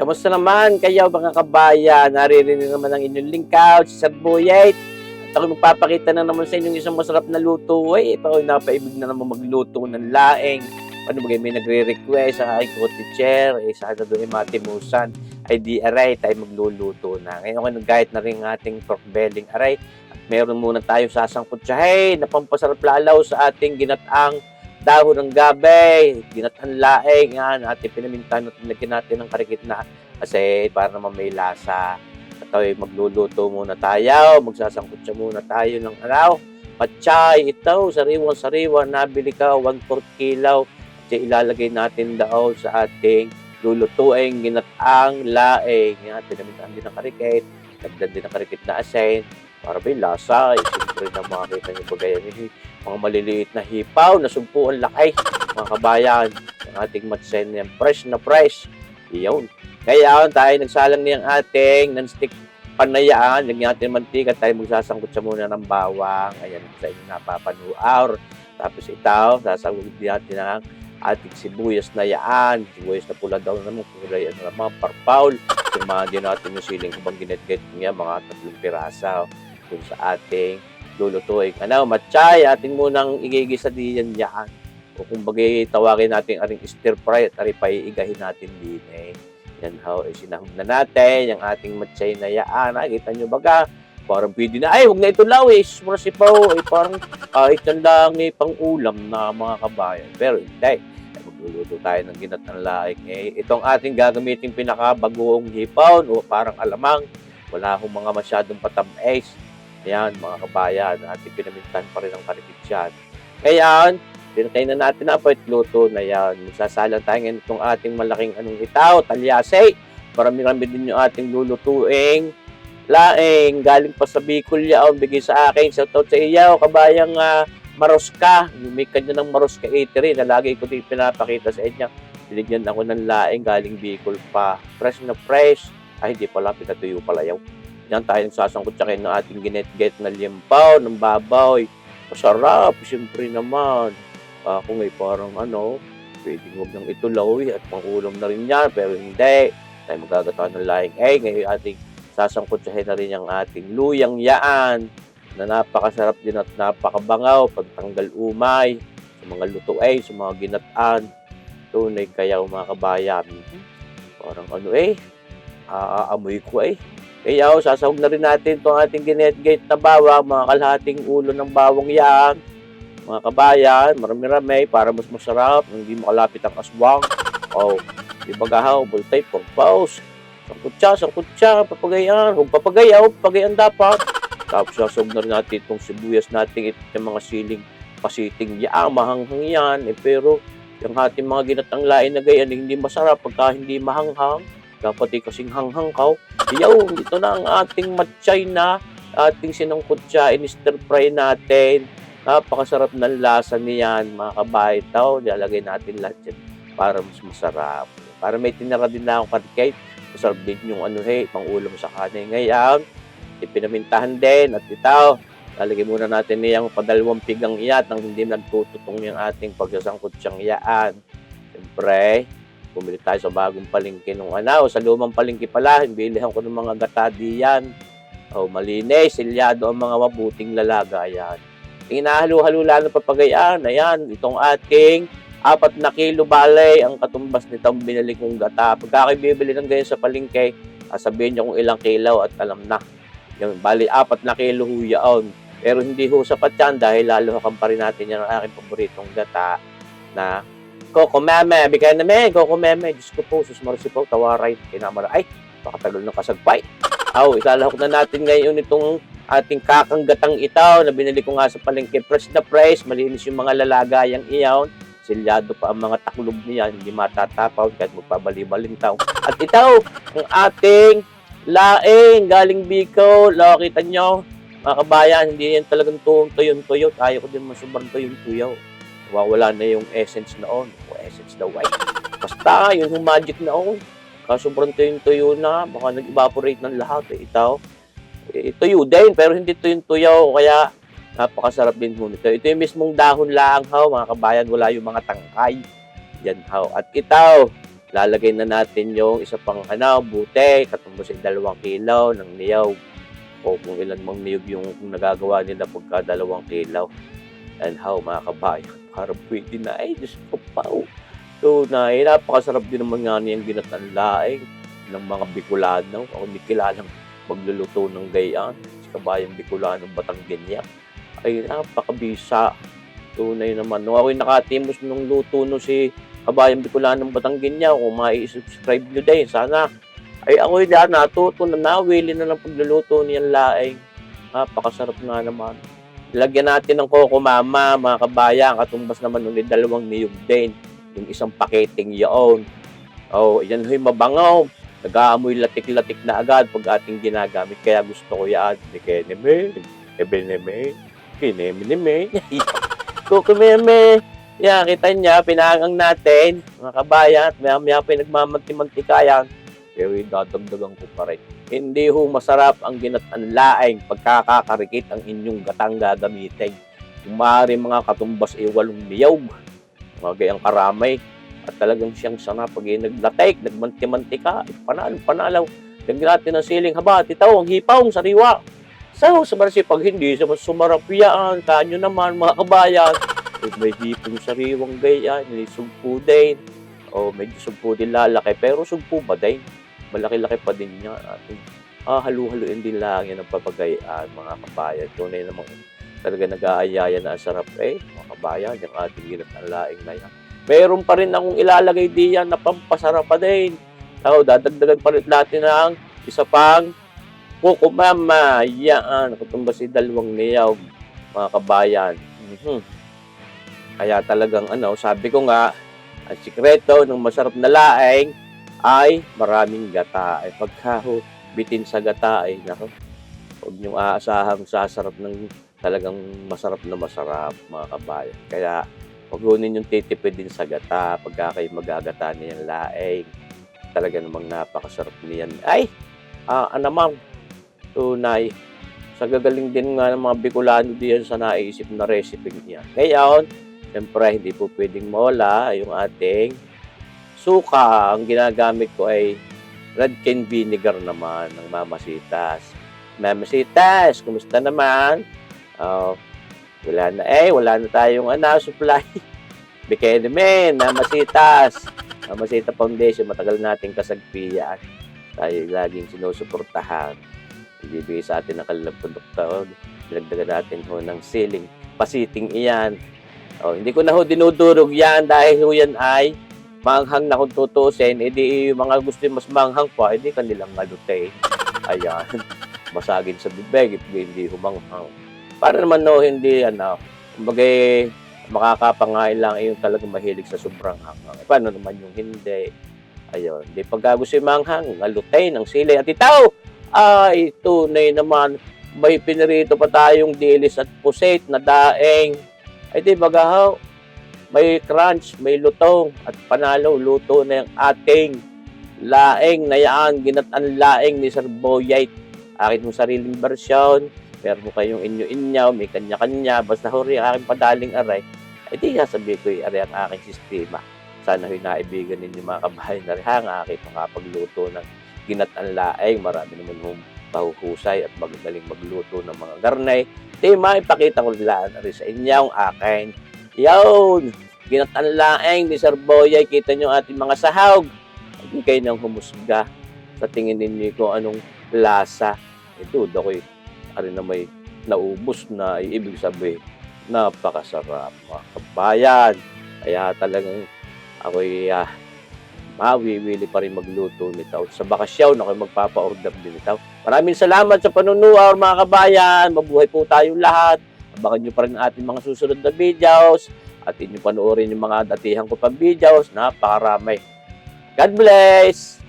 Kamusta naman kayo mga kabayan? Naririnig naman ang inyong lingkaw, si Sir Buyet. At ako magpapakita na naman sa inyong isang masarap na luto. Ay, ito ay napaibig na naman magluto ng laing. Ano ba may nagre-request ang aking co-teacher, eh, sana doon ay matimusan. Ay di aray, tayo magluluto na. Ngayon ako nag-guide na rin ating pork belling aray. At meron muna tayong sasangkutsahay na pampasarap lalaw sa ating ginataang dahon ng gabi, ginatan laing, yan, at pinamintahan at nilagyan natin ng karikit na kasi para naman may lasa. At ay magluluto muna tayo, magsasangkot siya muna tayo ng araw. Patchay, ito, sariwa-sariwa, nabili ka, 1 4 kilo. At ilalagay natin daw sa ating lulutuing ginataang laing. Yan, pinamintahan din ng karikit, dagdag din ng karikit na asin, para may lasa. Eh, siyempre na makakita niyo pa ganyan eh, mga maliliit na hipaw na sumpuan lakay, mga kabayan, ng ating matsen yan. Fresh na fresh. Iyon. Kaya tayo nagsalang niyang ating non-stick panayaan, lagyan natin mantika, tayo magsasangkot siya muna ng bawang. Ayan, sa inyo napapanuaw. Tapos itaw, sasangkot natin ng ating sibuyas na yaan. Sibuyas na pula daw naman, kulay ano naman, parpaul. Sumahan din natin yung siling kubang ginat-get niya, mga tatlong pirasa dun sa ating lulutuin. Ano, matchay, ating munang igigisa diyan yan. O kung bagay tawagin natin aring stir fry at ari paiigahin natin din eh. Yan how, eh, sinahog na natin yung ating matchay na yaan. Nakita nyo baga, parang pwede na, ay, huwag na ito law eh, sipo, eh, parang kahit uh, lang eh, pang ulam na mga kabayan. Pero hindi, eh, magluluto tayo ng ginatang laing eh. Itong ating gagamitin pinakabagoong hipaw o parang alamang, wala akong mga masyadong patamis. Yan, mga kabayan, ating pinamintan pa rin ang karikit yan. Ngayon, pinatay na natin na po at luto na yan. Magsasalang tayo ngayon itong ating malaking anong itaw, talyase. Marami-rami din yung ating lulutuing. Laing, galing pa sa Bicol yaon, bigay sa akin. Shoutout sa iyo, kabayang uh, Maroska. May kanya ng Maroska Eatery na lagi ko din pinapakita sa inyo. Binigyan ako ng laing galing Bicol pa. Fresh na fresh. Ay, hindi pala, pinatuyo pala yaw. Yan tayo nagsasangkot sa ng ating ginet-get na limpaw, ng babaw. Masarap, siyempre naman. Ako may parang ano, pwedeng huwag ng itulaw at pangulam na rin yan. Pero hindi. Tayo magagatawa ng laing. Eh, ngayon ating sasangkot sa na rin yung ating luyang yaan na napakasarap din at napakabangaw pagtanggal umay sa mga lutuay, sa mga ginataan. Tunay kaya mga kabayan. Parang ano eh, aaamoy ko eh. Kaya oh, sasahog na rin natin itong ating ginet-gate na bawang, mga kalahating ulo ng bawang yan. Mga kabayan, marami-rami para mas masarap, hindi makalapit ang aswang. Oh, di ba gahaw, bultay, pagpaus. Sangkot siya, papagayan. Huwag papagayaw, papagayan dapat. Tapos sasahog na rin natin itong sibuyas natin, ito yung mga siling pasiting yaang, mahanghang yan. Eh, pero yung ating mga ginatang lain na gayan, hindi masarap pagka hindi mahanghang. Dapat eh kasing hanghang ka. Yaw, ito na ang ating matchay na ating sinangkot siya, in-stir fry natin. Napakasarap ng lasa niyan, mga kabay. Ito, lalagay natin lahat yan para mas masarap. Para may tinara din na akong karikate. Masarap din yung ano hey, pang ulam sa kanin. Ngayon, ipinamintahan din at ito, lalagay muna natin niyang padalawang pigang iyat nang hindi nagtututong yung ating pagsasangkot siyang iyaan. Siyempre, bumili tayo sa bagong palengke nung ano, sa lumang palengke pala, bilihan ko ng mga gatadi yan. O, malinis, silyado ang mga mabuting lalaga yan. Inahalo-halo lang ng papagayaan, ayan, itong ating apat na kilo balay ang katumbas nitong binili kong gata. Pagka kayo bibili ng ganyan sa palengke, sabihin niyo kung ilang kilo at alam na. Yung bali, apat na kilo ho yaon. Pero hindi ho sapat yan dahil lalo pa rin natin yan ang aking paboritong gata na Coco Meme, bigay na me, Coco Meme. Diyos ko po, sus marisi po, tawaray. Kinamara, ay, pakatagal ng kasagpay. Aw, isalahok na natin ngayon itong ating kakanggatang itaw na binili ko nga sa palengke. Fresh na fresh, malinis yung mga lalagayang iyaw. Silyado pa ang mga taklob niya, hindi matatapaw kahit magpabali-baling tao. At itaw, ang ating laing galing Bicol. Lawa, kita nyo, mga kabayan, hindi yan talagang tuwong tuyong-tuyo. Tayo ko din masubang tuyong-tuyo wawala na yung essence noon. O essence daw ay. Basta, yun yung magic noon. Kasobrang tuyo-tuyo na, baka nag-evaporate ng lahat. Eh, itaw. Eh, tuyo din, pero hindi tuyo-tuyo. Kaya, napakasarap din ho nito. Ito yung mismong dahon lang, haw, mga kabayan. Wala yung mga tangkay. Yan, haw. At itaw, lalagay na natin yung isa pang ano, buti, katumbos yung dalawang kilo ng niyog. O kung ilan mang niyog yung nagagawa nila pagka dalawang kilo. And how, mga kabayan, para pwede na, ay, Diyos ko pa. So, na, eh, napakasarap din naman nga niyang ginatan laing ng mga Bicolano. Ako hindi kilalang magluluto ng gayaan. Sa kabayang Bicolano, Batanggenya. Ay, napakabisa. Tunay naman. Nung ako'y nakatimos nung luto no si kabayang Bicolano ng Batanggenya, kung mai-subscribe nyo din, sana. Ay, ako'y na natuto na nawili na ng pagluluto niyan laing. Napakasarap nga naman. Lagyan natin ng Coco Mama, mga kabayan. Katumbas naman ulit dalawang niyog din. Yung isang paketing yaon. Oh, yan ho'y mabangaw. Nag-aamoy latik-latik na agad pag ating ginagamit. Kaya gusto ko yan. Ni Keneme, Ebeneme, Kinemeneme, Kukumeme. Yan, kita niya, pinaangang natin, mga kabayan, at maya-maya pa yung nagmamanti-mantika yan. Pero yung dadagdagan ko pa rin. Hindi ho masarap ang ginatan laing pagkakakarikit ang inyong gatang gagamitin. Kung maaari mga katumbas ay walong niyog, mga gayang karamay, at talagang siyang sana pag naglatek, nagmanti-mantika, ay panalo, panalaw. Natin ng siling haba, titaw, ang hipawng, sariwa. So, sa marasi, pag hindi, sa mas sumarap yan, kanyo naman, mga kabayan. Eh, may hipong sariwang gaya, may sugpo din. O medyo sugpo lalaki, pero sugpo din? Malaki-laki pa din niya. Ating, ah, halu-haluin din lang yan ang papagayaan, mga kabayan. Tunay namang talaga nag-aayaya na ang sarap eh, mga kabayan, yung ating ginatalaing na yan. Meron pa rin akong ilalagay diyan na pampasarap pa din. So, dadagdagan pa rin natin ng isa pang kukumama. Yan, kutumba si dalawang niyog, mga kabayan. Mhm. Kaya talagang ano, sabi ko nga, ang sikreto ng masarap na laing ay maraming gata. Ay pagka ho, bitin sa gata ay nako, huwag niyong aasahang sasarap ng talagang masarap na masarap mga kabayan. Kaya huwag ninyong titipid din sa gata pagka kayo magagata niyan laing. Talaga namang napakasarap niyan. Ay, ah, ma'am, tunay. Sa gagaling din nga ng mga Bicolano diyan sa naisip na recipe niya. Ngayon, Siyempre, hindi po pwedeng mawala yung ating suka. Ang ginagamit ko ay red cane vinegar naman ng Mamasitas. Mamasitas, kumusta naman? Oh, wala na eh, wala na tayong ano, supply. Bikini men, Mamasitas. Mamasita Foundation, matagal nating kasagpiyan. Tayo laging sinusuportahan. Ibibigay sa atin ng kanilang produkto. Dinagdagan natin ho ng ceiling. Pasiting iyan. Oh, hindi ko na ho dinudurog yan dahil ho yan ay manghang na kung tutusin. E di yung mga gusto mas manghang pa, edi kanilang malute. Ayan. Masagin sa bibig hindi humanghang. Para naman no, hindi ano, kumbaga makakapangain lang yung talagang mahilig sa sobrang hanghang. E, paano naman yung hindi? Ayun. Di pagka gusto yung manghang, alutay ng sili. At itaw, ay tunay naman, may pinirito pa tayong dilis at puset na daeng ay di bagahaw, may crunch, may lutong, at panalo, luto na yung ating laing na yan, ginatan laing ni Sir Boyite. Akin mong sariling versyon, meron mo kayong inyo-inyaw, may kanya-kanya, basta huri ang aking padaling aray, ay di sasabihin ko yung aray ang aking sistema. Sana ho'y naibigan ninyo mga kabahay na rin ang aking makapagluto ng ginatan laing. Marami naman hong pahuhusay at magagaling magluto ng mga garnay. Di maipakita ko lang sa inyo ang akin. Yun! Ginatanlaeng Sir Boyay, kita nyo ating mga sahog. Hindi kayo nang humusga sa tingin ninyo kung anong lasa. Ito, ako'y ari na may naubos na ibig sabihin, napakasarap mga kabayan. Kaya talagang ako'y uh, mawiwili pa rin magluto nito. Sa bakasyon, ako'y magpapa-order din nito. Maraming salamat sa panunuwar mga kabayan. Mabuhay po tayong lahat. Abangan nyo pa rin ang ating mga susunod na videos. At inyo panoorin yung mga datihan ko pang videos. Napakarami. God bless!